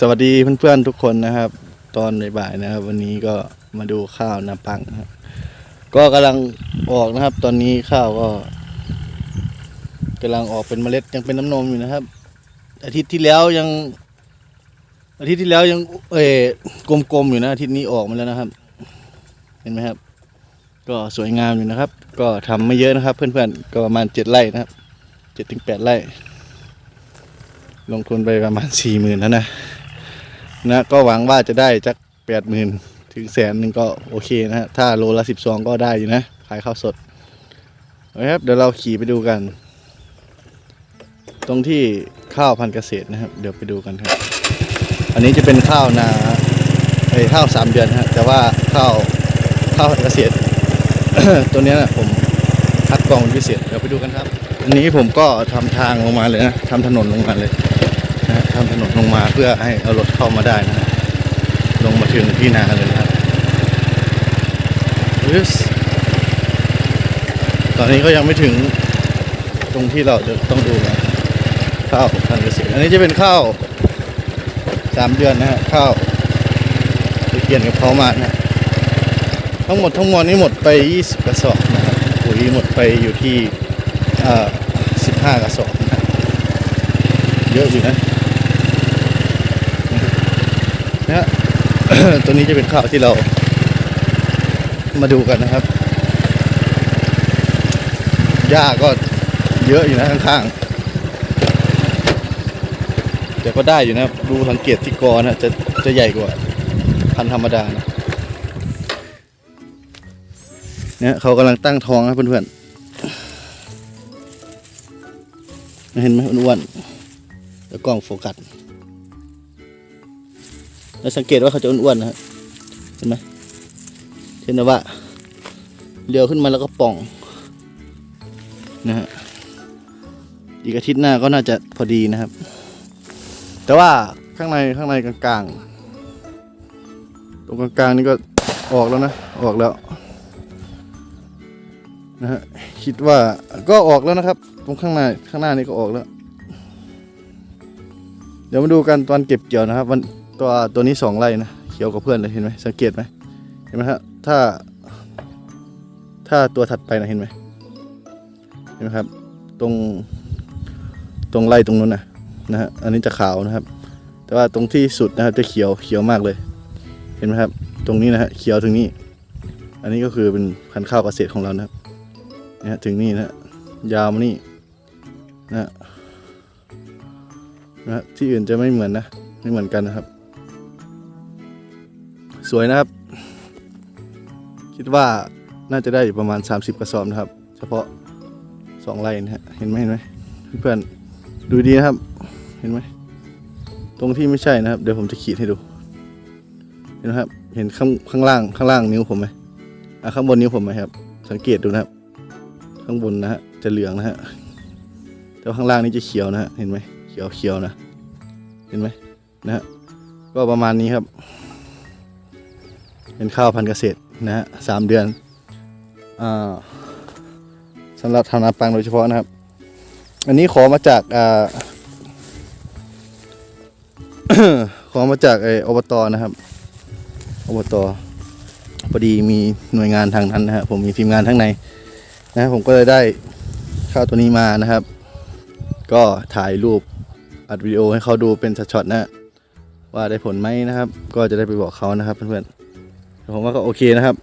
สวัสดีเพื่อนๆทุกคนนะครับ ตอนบ่ายๆนะครับ วันนี้ก็มาดูข้าวนาปังนะครับก็กำลังออกนะครับ ตอนนี้ข้าวก็กำลังออกเป็นเมล็ดยังเป็นน้ำนมอยู่นะครับ อาทิตย์ที่แล้วยัง อาทิตย์ที่แล้วยัง เออกลมๆอยู่นะอาทิตย์นี้ออกมาแล้วนะครับ เห็นไหมครับ ก็สวยงามอยู่นะครับ ก็ทำไม่เยอะนะครับ เพื่อนๆก็ประมาณเจ็ดไร่นะครับเจ็ดถึงแปดไร่ ลงทุนไปประมาณสี่หมื่นแล้วนะ นะก็หวังว่าจะได้จักแปดหมื่นถึงแสนหนึ่งก็โอเคนะฮะถ้าโลละสิบสองก็ได้อยู่นะ ขายข้าวสดนะครับเดี๋ยวเราขี่ไปดูกัน ตรงที่ข้าวพันธุ์เกษตรนะครับ เดี๋ยวไปดูกันครับ อันนี้จะเป็นข้าวนาไอ้ข้าวสามเดือนฮะแต่ว่าข้าวข้าวพันธุ์เกษตร ตัวนี้นะผมคัดกรองพิเศษเดี๋ยวไปดูกันครับ อันนี้ผมก็ทำทางลงมาเลยนะทำถนนลงมาเลย ทำถนนลงมาเพื่อให้เอารถเข้ามาได้นะฮะลงมาถึงที่นาเลยนะครับอึ๊สตอนนี้ก็ยังไม่ถึงตรงที่เราจะต้องดูนะข้าวพันเกษตรอันนี้จะเป็นข้าวสามเดือนนะฮะข้าวที่เกี่ยนกับเขามานะฮะทั้งหมดทั้งมวลนี้หมดไป 20 กระสอบนะครับปุ๋ยหมดไปอยู่ที่อ่า15 กระสอบนะเยอะอยู่นะฮะ ตัวนี้จะเป็นข้าวที่เรามาดูกันนะครับ หญ้าก็เยอะอยู่นะข้างๆ แต่ก็ได้อยู่นะ ดูสังเกตที่กอนะจะจะใหญ่กว่าพันธุ์ธรรมดานะเนี่ยเขากำลังตั้งท้องนะเพื่อนๆ เห็นไหมอ้วนๆแล้วกล้องโฟกัส แล้วสังเกตว่าเขาจะอ้วนๆนะฮะเห็นไหมเห็นไหมว่าเลี้ยวขึ้นมาแล้วก็ป่องนะฮะอีกอาทิตย์หน้าก็น่าจะพอดีนะครับ แต่ว่าข้างในข้างในกลางๆตรงกลางๆนี่ก็ออกแล้วนะออกแล้วนะฮะคิดว่าก็ออกแล้วนะครับ ตรงข้างในข้างหน้านี่ก็ออกแล้ว เดี๋ยวมาดูกันตอนเก็บเกี่ยวนะครับ วัน ตัวตัวนี้สองไร่นะเขียวกับเพื่อนเลยเห็นไหมสังเกตไหมเห็นไหมฮะถ้า ถ้าตัวถัดไปนะเห็นไหมเห็นไหมครับ ตรงตรงไร่ตรงนู้นนะนะฮะอันนี้จะขาวนะครับ แต่ว่าตรงที่สุดนะครับจะเขียวเขียวมากเลย เห็นไหมครับ ตรงนี้นะฮะเขียวถึงนี้อันนี้ก็คือเป็นพันธุ์ข้าวเกษตรของเรานะครับนะฮะถึงนี่นะฮะยาวมานี่นะฮะนะฮะที่อื่นจะไม่เหมือนนะ ไม่เหมือนกันนะครับ สวยนะครับ คิดว่าน่าจะได้อยู่ประมาณ 30 กระสอบนะครับ เฉพาะสองไร่นะฮะเห็นไหมเห็นไหมเพื่อนๆดูดีนะครับ เห็นไหมตรงที่ไม่ใช่นะครับ เดี๋ยวผมจะขีดให้ดู เห็นไหมครับ เห็นข้างข้างล่างข้างล่างนิ้วผมไหมอะข้างบนนิ้วผมไหมครับ สังเกตดูนะครับ ข้างบนนะฮะจะเหลืองนะฮะแต่ข้างล่างนี่จะเขียวนะฮะเห็นไหมเขียวเขียวนะ เห็นไหมนะฮะก็ประมาณนี้ครับ เป็นข้าวพันธุ์เกษตรนะฮะสามเดือนอ่าสำหรับทำนาปังโดยเฉพาะนะครับ อันนี้ขอมาจากอ่าขอมาจากไออบตนะครับอบตพอดีมีหน่วยงานทางนั้นนะฮะผมมีทีมงานทั้างในนะผมก็เลยได้ข้าวตัวนี้มานะครับ ก็ถ่ายรูปอัดวิดีโอให้เขาดูเป็นช็อตๆนะว่าได้ผลไหมนะครับ ก็จะได้ไปบอกเขานะครับเพื่อนๆ ผมว่าก็โอเคนะครับ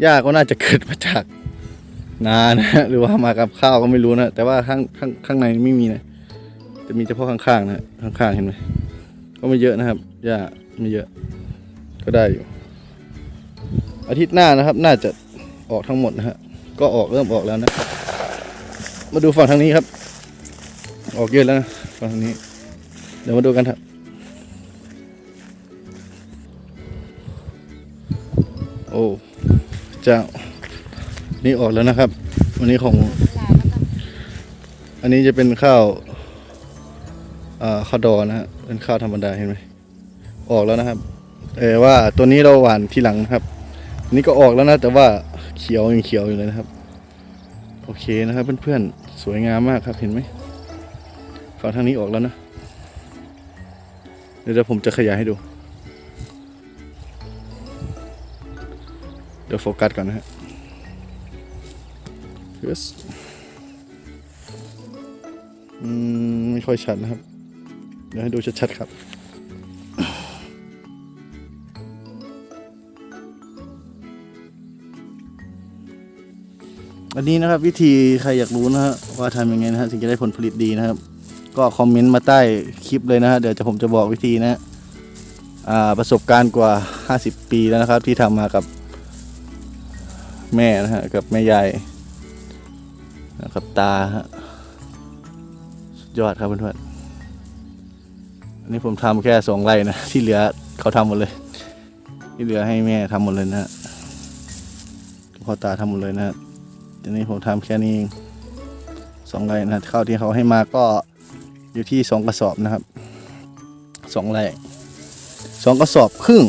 หญ้าก็น่าจะเกิดมาจากนานะหรือว่ามากับข้าวก็ไม่รู้นะแต่ว่าข้างข้างข้างในไม่มีนะจะมีเฉพาะข้างๆนะข้างๆเห็นไหมก็ไม่เยอะนะครับหญ้าไม่เยอะ ก็ได้อยู่ อาทิตย์หน้านะครับ น่าจะออกทั้งหมดนะฮะก็ออกเริ่มออกแล้วนะ มาดูฝั่งทางนี้ครับ ออกเยอะแล้วนะฝั่งทางนี้ เดี๋ยวมาดูกันครับ โอ้จ้านี่ออกแล้วนะครับ วันนี้ของ อันนี้จะเป็นข้าวอ่าข้าวดอนะฮะเป็นข้าวธรรมดาเห็นไหมออกแล้วนะครับเออว่าตัวนี้เราหว่านทีหลังนะครับนนี้ก็ออกแล้วนะ แต่ว่าเขียวยังเขียวอยู่เลยนะครับ โอเคนะครับเพื่อนๆสวยงามมากครับเห็นไหมฝั่งทางนี้ออกแล้วนะเดี๋ยวผมจะขยายให้ดู เดี๋ยวโฟกัสก่อนนะฮะ yes อืมไม่ค่อยชัดนะครับ เดี๋ยวให้ดูชัดๆครับ อันนี้นะครับวิธีใครอยากรู้นะฮะว่าทำยังไงนะฮะถึงจะได้ผลผลิตดีนะครับ ก็คอมเมนต์มาใต้คลิปเลยนะฮะเดี๋ยวจะผมจะบอกวิธีนะฮะประสบการณ์กว่า 50 ปีแล้วนะครับ ที่ทำมากับ แม่นะฮะกับแม่ยายกับตาฮะสุดยอดครับเพื่อนๆอันนี้ผมทำแค่สองไร่นะที่เหลือเขาทำหมดเลย ที่เหลือให้แม่ทำหมดเลยนะฮะพ่อตาทำหมดเลยนะฮะทีนี้ผมทำแค่นี้เองสองไร่นะฮะข้าวที่เขาให้มาก็อยู่ที่สองกระสอบนะครับสองไร่สองกระสอบครึ่ง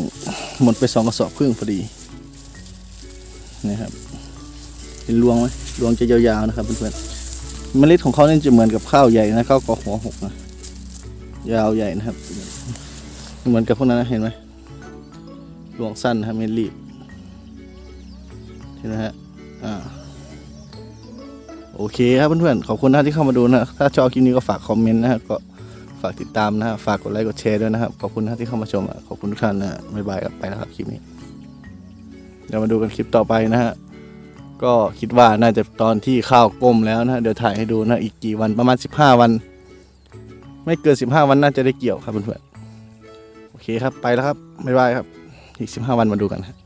หมดไปสองกระสอบครึ่งพอดี นะครับเห็นรวงไหมรวงจะยาวๆนะครับเพื่อนๆเมล็ดของเขาเนี่ยจะเหมือนกับข้าวใหญ่นะข้าวกอหัวหกนะยาวใหญ่นะครับ เหมือนกับพวกนั้นนะเห็นไหมรวงสั้นนะครับไม่รีบเห็นไหมฮะอ่าโอเคครับเพื่อนๆขอบคุณนะที่เข้ามาดูนะถ้าชอบคลิปนี้ก็ฝากคอมเมนต์นะฮะก็ฝากติดตามนะฮะฝากกดไลค์กดแชร์ด้วยนะครับ ขอบคุณนะที่เข้ามาชมขอบคุณทุกท่านนะฮะบ๊ายบายครับไปแล้วครับคลิปนี้ เดี๋ยวมาดูกันคลิปต่อไปนะฮะก็คิดว่าน่าจะตอนที่ข้าวก้มแล้วนะเดี๋ยวถ่ายให้ดูนะอีกกี่วันประมาณ 15 วัน ไม่เกิน 15 วันน่าจะได้เกี่ยวครับเพื่อนๆโอเคครับไปแล้วครับบ๊ายบายครับ อีก 15 วันมาดูกันครับ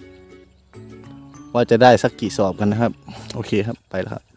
ว่าจะได้สักกี่สอบกันนะครับ โอเคครับไปแล้วครับ